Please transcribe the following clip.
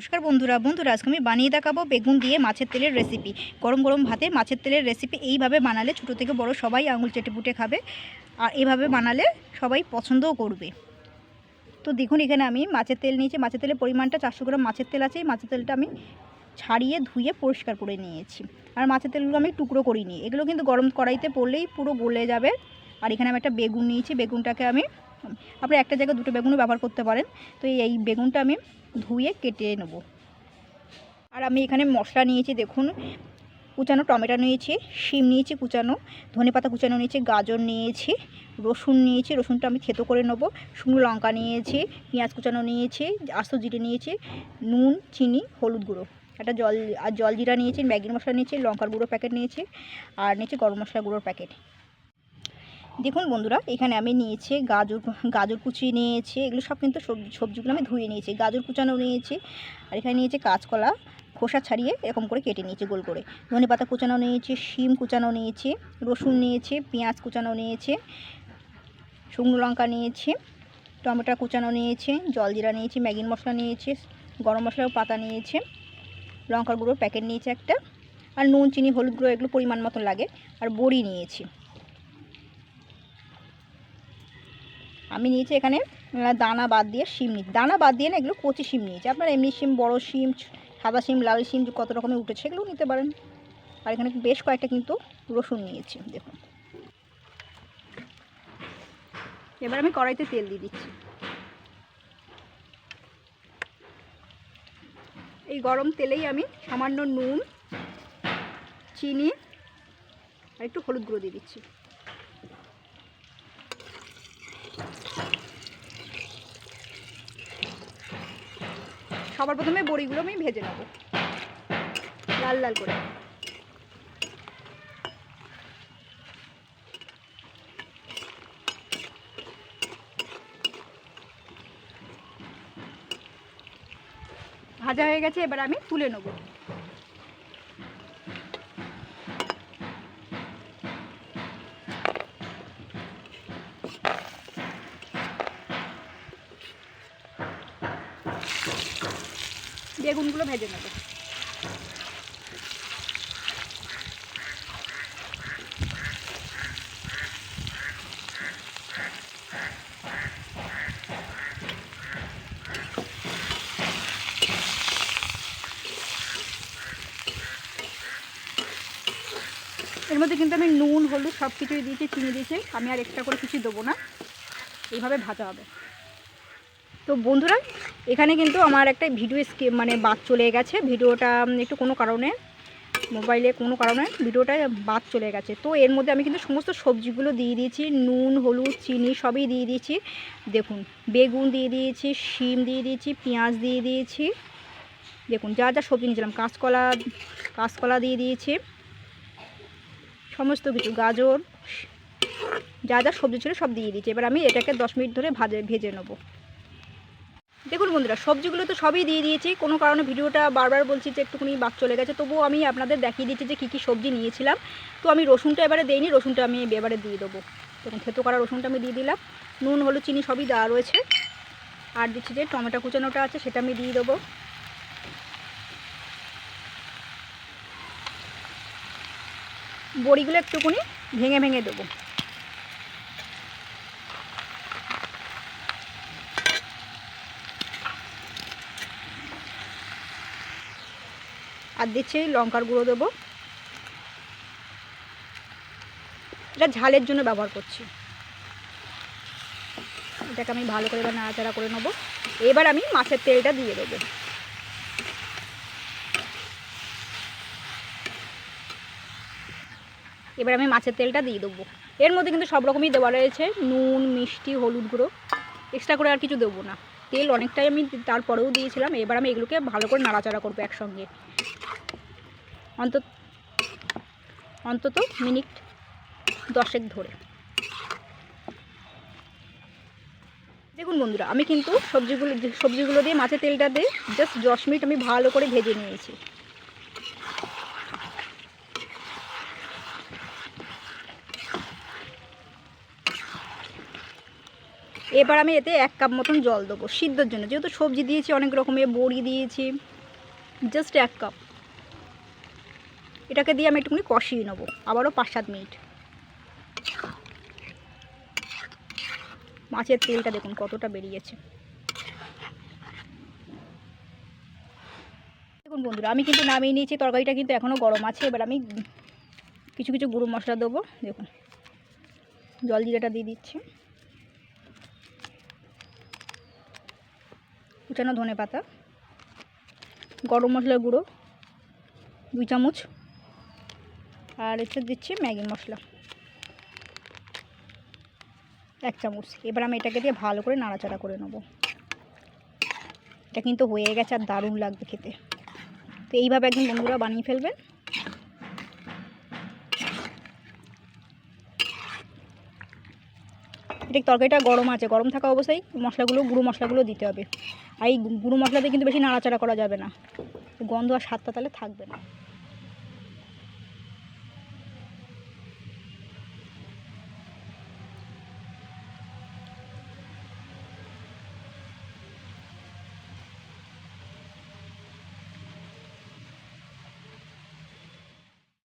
নমস্কার বন্ধুরা বন্ধুরা, আজকে আমি বানিয়ে দেখাবো বেগুন দিয়ে মাছের তেলের রেসিপি গরম গরম ভাতে মাছের তেলের রেসিপি এইভাবে বানালে ছোটো থেকে বড় সবাই আঙুল চেটে পুটে খাবে আর এইভাবে বানালে সবাই পছন্দও করবে। তো দেখুন এখানে আমি মাছের তেল নিয়েছি, মাছের তেলের পরিমাণটা চারশো গ্রাম মাছের তেল আছে, এই মাছের তেলটা আমি ছাড়িয়ে ধুয়ে পরিষ্কার করে নিয়েছি। আর মাছের তেলগুলো আমি টুকরো করিনি এগুলো কিন্তু গরম কড়াইতে পড়লেই পুরো গলে যাবে। আর এখানে আমি একটা বেগুন নিয়েছি, বেগুনটাকে আমি, আপনি একটা জায়গায় দুটো বেগুনও ব্যবহার করতে পারেন। তো এই বেগুনটা আমি ধুয়ে কেটে নেব। আর আমি এখানে মশলা নিয়েছি, দেখুন। কুচানো টমেটো নিয়েছি, শিম নিয়েছি কুচানো ধনে পাতা কুচানো নিয়েছি, গাজর নিয়েছি, রসুন নিয়েছি, রসুনটা আমি থেতো করে নেব। শুকনো লঙ্কা নিয়েছি, পেঁয়াজ কুচানো নিয়েছি, আস্ত জিরে নিয়েছি, নুন, চিনি, হলুদ গুঁড়ো। একটা জল, আর জল জিরা নিয়েছি, ম্যাগি মশলা নিয়েছি, লঙ্কার গুঁড়ো প্যাকেট নিয়েছি, আর নিয়েছি গরম মশলা গুঁড়োর প্যাকেট। দেখুন বন্ধুরা, এখানে আমি নিয়েছি গাজর গাজর কুচি নিয়েছি, এগুলো সব কিন্তু সবজি সবজিগুলো আমি ধুয়ে নিয়েছি, গাজর কুচানো নিয়েছি, আর এখানে নিয়েছি কাঁচকলা, খোসা ছাড়িয়ে এরকম করে কেটে নিয়েছি গোল করে। ধনে পাতা কুচানো নিয়েছি, শিম কুচানো নিয়েছি, রসুন নিয়েছি, পেঁয়াজ কুচানো নিয়েছি, শুকনো লঙ্কা নিয়েছি, টমেটো কুচানো নিয়েছি, জলজিরা নিয়েছি ম্যাগির মশলা নিয়েছি, গরম মশলার পাতা নিয়েছি, লঙ্কার গুঁড়োর প্যাকেট নিয়েছি একটা, আর নুন, চিনি, হলুদ গুঁড়ো এগুলো পরিমাণ মতো লাগে, আর বড়ি নিয়েছি। আমি নিয়েছি এখানে দানা বাদ দিয়ে শিম নিয়েছি। দানা বাদ দিয়ে না, এগুলো কচি শিম নিয়েছি। আপনার এমনি শিম, বড় শিম সাদা শিম, লাল শিম, কত রকমের উঠেছে সেগুলোও নিতে পারেন। আর এখানে বেশ কয়েকটা কিন্তু রসুন নিয়েছি, দেখুন। এবার আমি কড়াইতে তেল দিয়ে দিচ্ছি। এই গরম তেলেই আমি সামান্য নুন, চিনি, আর একটু হলুদ গুঁড়ো দিয়ে দিচ্ছি। সবার প্রথমে বড়িগুলো আমি ভেজে নেব। লাল লাল করে। ভাজা হয়ে গেছে, এবার আমি তুলে নেব। বেগুনগুলো ভেজে নেব। এর মধ্যে কিন্তু আমি নুন, হলুদ সব কিছুই দিয়েছি, চিনি দিয়েছি। আমি আর এক্সট্রা করে কিছু দেবো না। এইভাবে ভাজা হবে। তো বন্ধুরা, এখানে কিন্তু আমার একটা ভিডিও স্কিপ মানে বাদ চলে গেছে। ভিডিওটা একটু কোনো কারণে মোবাইলে কোনো কারণে ভিডিওটা বাদ চলে গেছে। তো এর মধ্যে আমি কিন্তু সমস্ত সবজিগুলো দিয়ে দিয়েছি, নুন, হলুদ, চিনি সবই দিয়ে দিয়েছি। দেখুন, বেগুন দিয়ে দিয়েছি, শিম দিয়ে দিয়েছি, পেঁয়াজ দিয়ে দিয়েছি। দেখুন, যা যা সবজি নিয়েছিলাম, কাঁচকলা কাঁচকলা দিয়ে দিয়েছি। সমস্ত কিছু, গাজর, যা যা সবজি ছিল সব দিয়ে দিয়েছি। এবার আমি এটাকে দশ মিনিট ধরে ভাজে, ভেজে নেব। দেখুন বন্ধুরা, সবজিগুলো তো সবই দিয়ে দিয়েছি। কোনো কারণে ভিডিওটা বারবার বলছি যে একটুখানি বাদ চলে গেছে। তবুও আমি আপনাদের দেখিয়ে দিচ্ছি যে কী কী সবজি নিয়েছিলাম। তো আমি রসুনটা এবারে দেইনি, রসুনটা আমি এবারে দিয়ে দেবো। দেখুন, থেতো করা রসুনটা আমি দিয়ে দিলাম। নুন, হলুদ, চিনি সবই দেওয়া রয়েছে। আর দিচ্ছি যে টমেটো কুচানোটা আছে, সেটা আমি দিয়ে দেবো। বড়িগুলো একটুখানি ভেঙে ভেঙে দেবো। আর দিচ্ছি লঙ্কার গুঁড়ো দেবো। এটা ঝালের জন্য ব্যবহার করছি। এটাকে আমি ভালো করে এবার নাড়াচাড়া করে নেব। এবার আমি মাছের তেলটা দিয়ে দেবো। এবার আমি মাছের তেলটা দিয়ে দেবো। এর মধ্যে কিন্তু সব রকমই দেওয়া রয়েছে। নুন, মিষ্টি, হলুদ গুঁড়ো। এক্সট্রা করে আর কিছু দেবো না। তেল অনেকটাই আমি তারপরেও দিয়েছিলাম, এবার আমি এগুলোকে ভালো করে নাড়াচাড়া করব একসঙ্গে। অন্তত অন্তত মিনিট দশেক ধরে। দেখুন বন্ধুরা, আমি কিন্তু সবজিগুলো সবজিগুলো দিয়ে মাছের তেলটা দিয়ে জাস্ট দশ মিনিট আমি ভালো করে ভেজে নিয়েছি। এবার আমি এতে এক কাপ মতন জল দেবো, সিদ্ধর জন্য। যেহেতু সবজি দিয়েছি, অনেক রকমের বড়ি দিয়েছি জাস্ট এক কাপ। এটাকে দিয়ে আমি একটুখানি কষিয়ে নেব, আবারও পাঁচ সাত মিনিট। মাছের তেলটা দেখুন কতটা বেরিয়েছে। দেখুন বন্ধুরা, আমি কিন্তু নামিয়ে নিয়েছি, তরকারিটা কিন্তু এখনও গরম আছে। এবার আমি কিছু কিছু গুঁড়ো মশলা দেবো, দেখুন। জল জিরাটা দিয়ে দিচ্ছি। কুচানো ধনে পাতা, গরম মশলার গুঁড়ো, দুই চামচ, আর এতে দিচ্ছি ম্যাগি মশলা, এক চামচ। এবার আমি এটাকে দিয়ে ভালো করে নাড়াচাড়া করে নেব। এটা কিন্তু হয়ে গেছে আর দারুণ লাগবে খেতে। তো এইভাবে একদিন বন্ধুরা বানিয়ে ফেলবেন। এটা তরকারিটা গরম আছে। গরম থাকা অবস্থায় মশলাগুলো, গুঁড়ো মশলাগুলো দিতে হবে। আর এই গুঁড়ো মশলাতে কিন্তু বেশি নাড়াচাড়া করা যাবে না। গন্ধ আর স্বাদটা তাহলে থাকবে না।